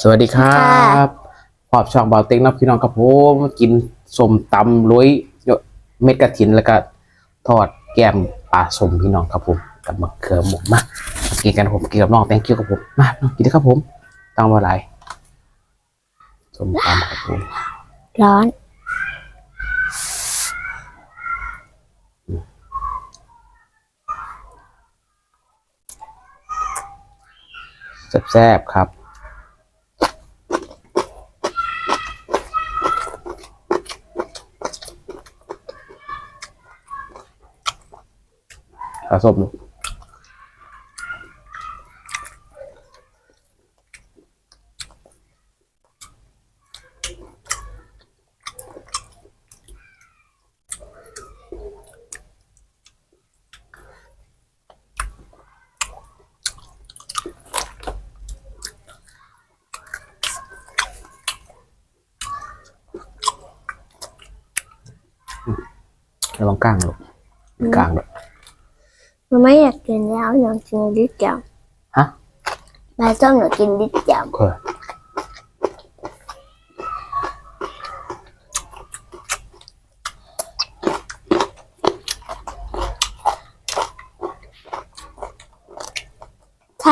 สวัสดีครับขอบช่องเบาเต็งนะพี่น้องครับผมมากินส้มตำลุยเม็ดกระถินแล้วก็ทอดแกมปลาสมพี่น้องครับผมกับมะเขือหมูมามากินกันครับผมกินกับน้องแตงคิวกับผมมาน้องกินด้วยครับผมตั้งมาหลายส้มตำครับผมร้อนแซ่บๆครับ ส้มลูกระวังก้างลูกกลางด้วย มันไม่อยากกินแล้วอยากกินดิบจังฮะปลาส้มอยากกินดิบจังเคยแ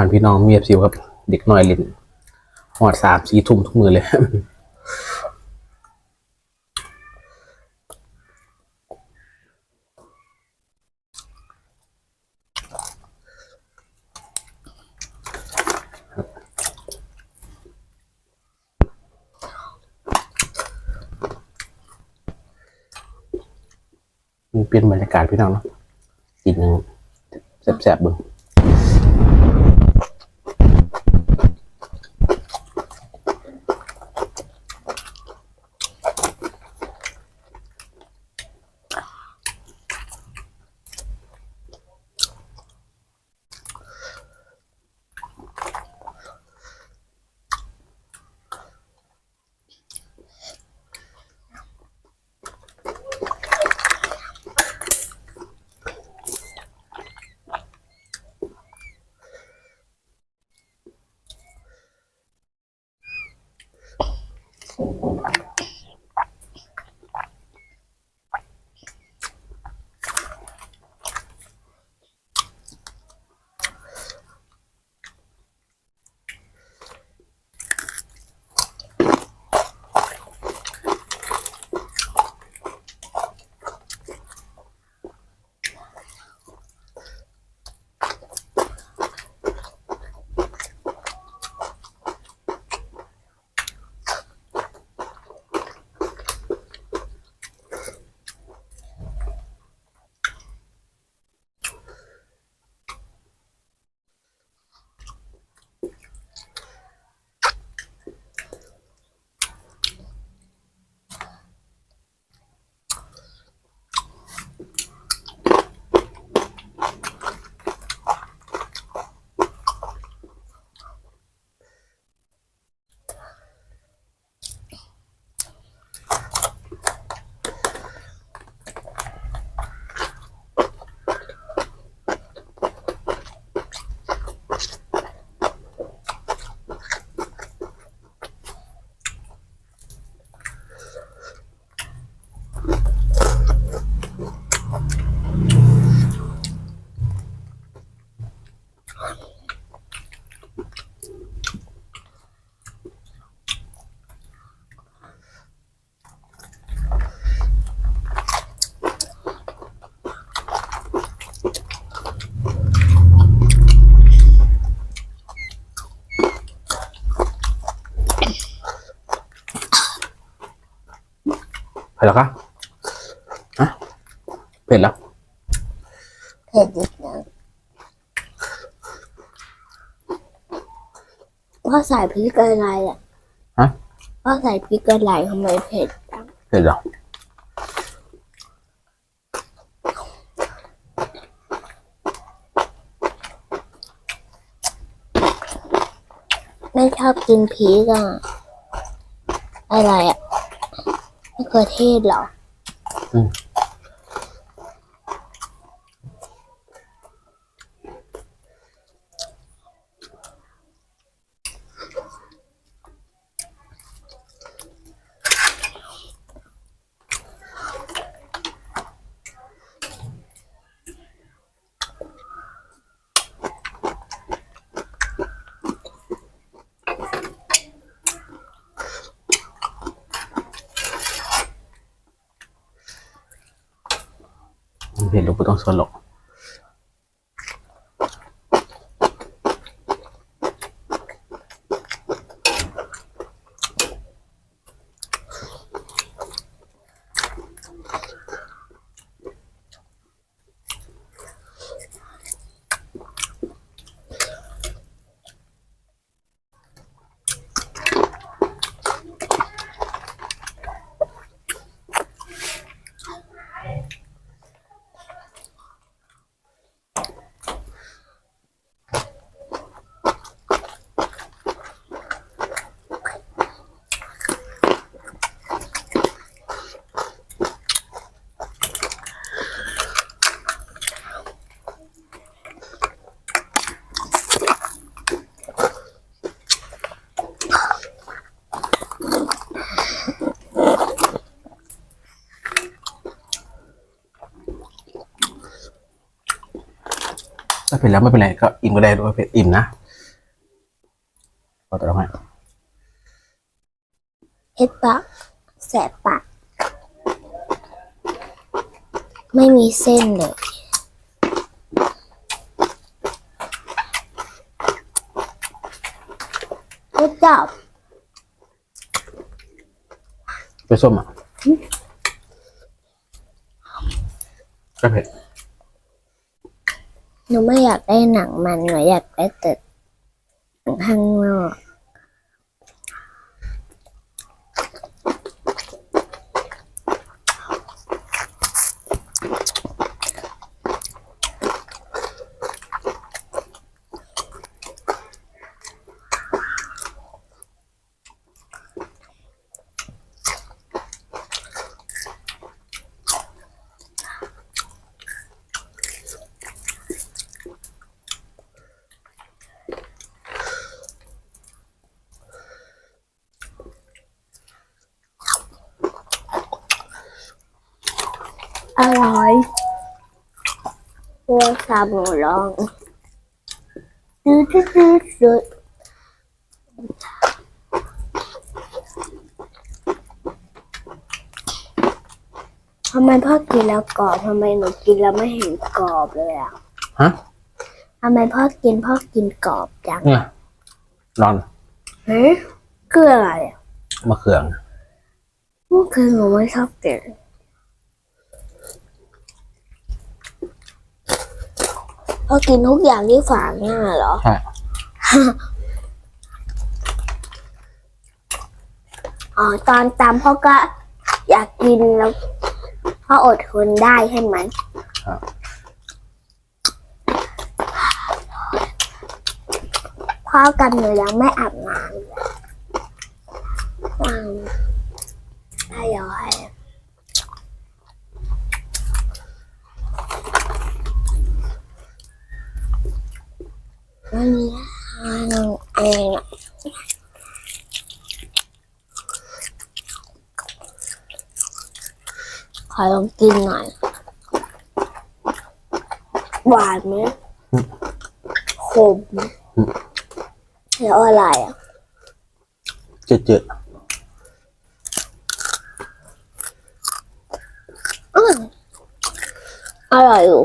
บ้านพี่น้องเมีเอฟซีครับ เด็กน้อยล่นหอดสามสี่ทุ่มทุกมือเลยมันเปลี่ยนบรรยากาศพี่น้องเนาะกินหนึ่งแซ่บๆเบึง แล้วคะฮะเผ็ดแล้วเผ็ดนิดนึงพ่อใส่พริกอะไรอะฮะพ่อใส่พริกอะไรทำไมเผ็ดจังเผ็ดแล้วไม่ชอบกินพริกอะอะไรอะ มะเขือเทศเหรอ อืมเผ็ดลู ถ้าเผ็ดแล้วไม่เป็นไรก็อิ่มก็ได้ด้วยเผ็ดอิ่มนะพอแต่เราให้เผ็ดปากแสบปากไม่มีเส้นเลยก็จับไปส้มอะก็เผ็ด หนูไม่อยากได้หนังมัน หนูอยากได้แต่หนังข้างนอก อร่อย ตัวสาบูลองดืดดืดดืดดืดทำไมพ่อกินแล้วกรอบทำไมหนูกินแล้วไม่เห็นกรอบเลยอะฮะทำไมพ่อกินพ่อกินกรอบจังเนี่ยนอนเฮ้ยคืออะไรอะมะเขืองนี่คือหนูไม่ชอบกิน พ่อกินทุกอย่างที่ฝางหน้าเหรอ ใช่ อ๋อตอนตามพ่อก็อยากกินแล้วพ่ออดทนได้ใช่ไหมครับ พ่อกับหนูยังไม่อาบน้ำเลยอืมได้ยอให้วันนี้ห นูเองอะขอลองกินหน่อย หวานไหมขมแล้วอะไรอะเจืดเจืดอืมอร่อยอยู่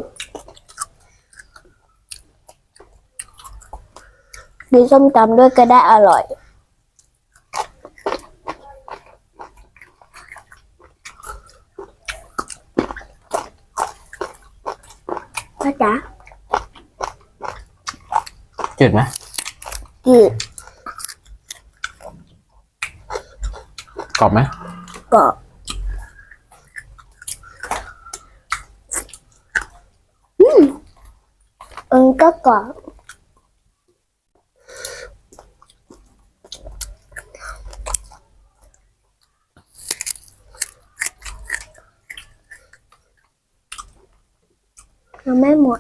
กินส้มตำด้วยก็ได้อร่อยพ่อจ๋าจืดไหมจืดกรอบไหมกรอบอืมเออก็กรอบ ยังไม่หมด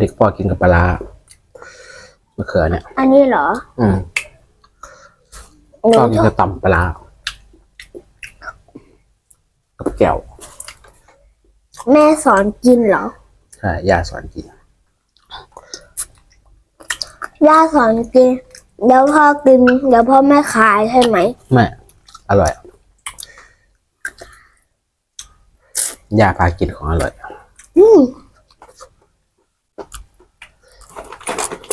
เด็กพ่อกินกับปลาร้า มะเขือเนี่ย อันนี้เหรอ อืมหนูชอบกินชอบกับตำปลาร้ากับแก้วแม่สอนกินเหรอ ใช่ยาสอนกิน ย่าสอนกินแล้วพ่อกินแล้วพ่อไม่ขายใช่ไหม ไม่ อร่อยยาพากินของอร่อย อืม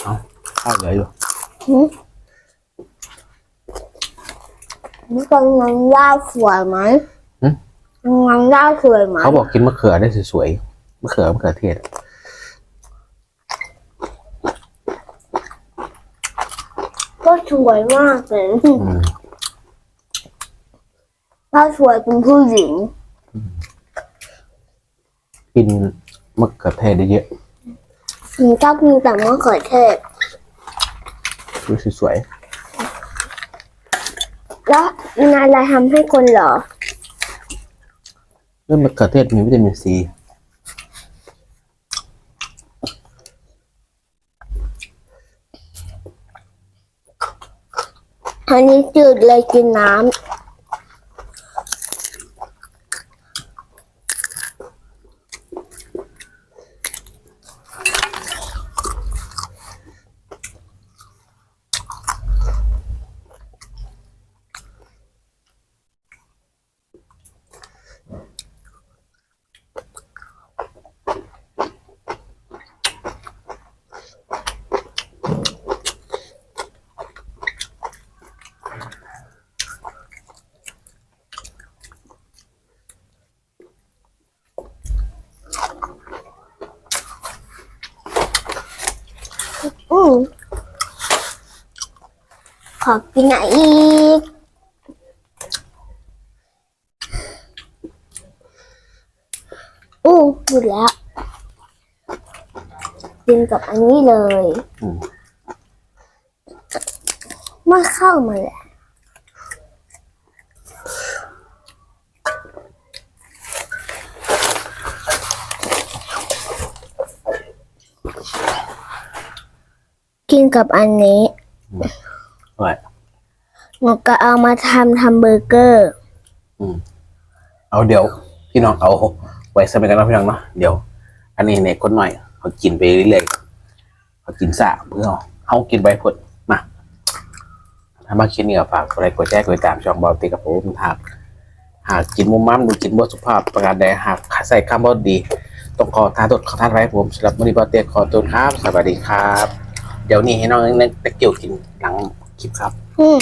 เอา ข้าวเหลืออยู่หืมนี่เป็นงานย่าสวยไหมหึงานย่าสวยไหมเขาบอกกินมะเขือได้สวยๆมะเขือมะเขือเทศก็สวยมากเลยอืมถ้าสวยเป็นผู้หญิง กินมะเขือเทศได้เยอะหนูชอบกินแต่มะเขือเทศ ดูสวยแล้วมีอะไรทำให้คนเหรอๆเรื่องมะเขือเทศมีวิตามินซีอันนี้จืดเลยกินน้ำอืมข อกินหน่อยอีกอู้หยุดแล้วกินกับอันนี้เลยอืมมาเข้ามาแล้วกินกับอันนี้ หนูก็เอามาทำทำเบอร์เกอร์อืมเอาเดี๋ยว พี่น้องเอาไว้สมัยกันนะพี่น้องเนาะเดี๋ยว อันนี้เนี่ยคนหน่อยเขากินไปเรื่อยๆเขากินสะเพื่อเขากินใบพดมาถ้ามาคิดเนี่ยฝากอะไรกดแจ้งกดตามช่องบอลตีกับผมหากหากกินมุมมั่มดูกินบสุภาพประการใดหากใส่ข้ามบดดี ต้องขอทานตดขอทานไว้ผมสำหรับวันนี้บอลเตียขอตัวครับ สวัสดีครับ เดี๋ยวนี้ให้น้องนึกตะเกียวกินหลังคลิปครับ อืม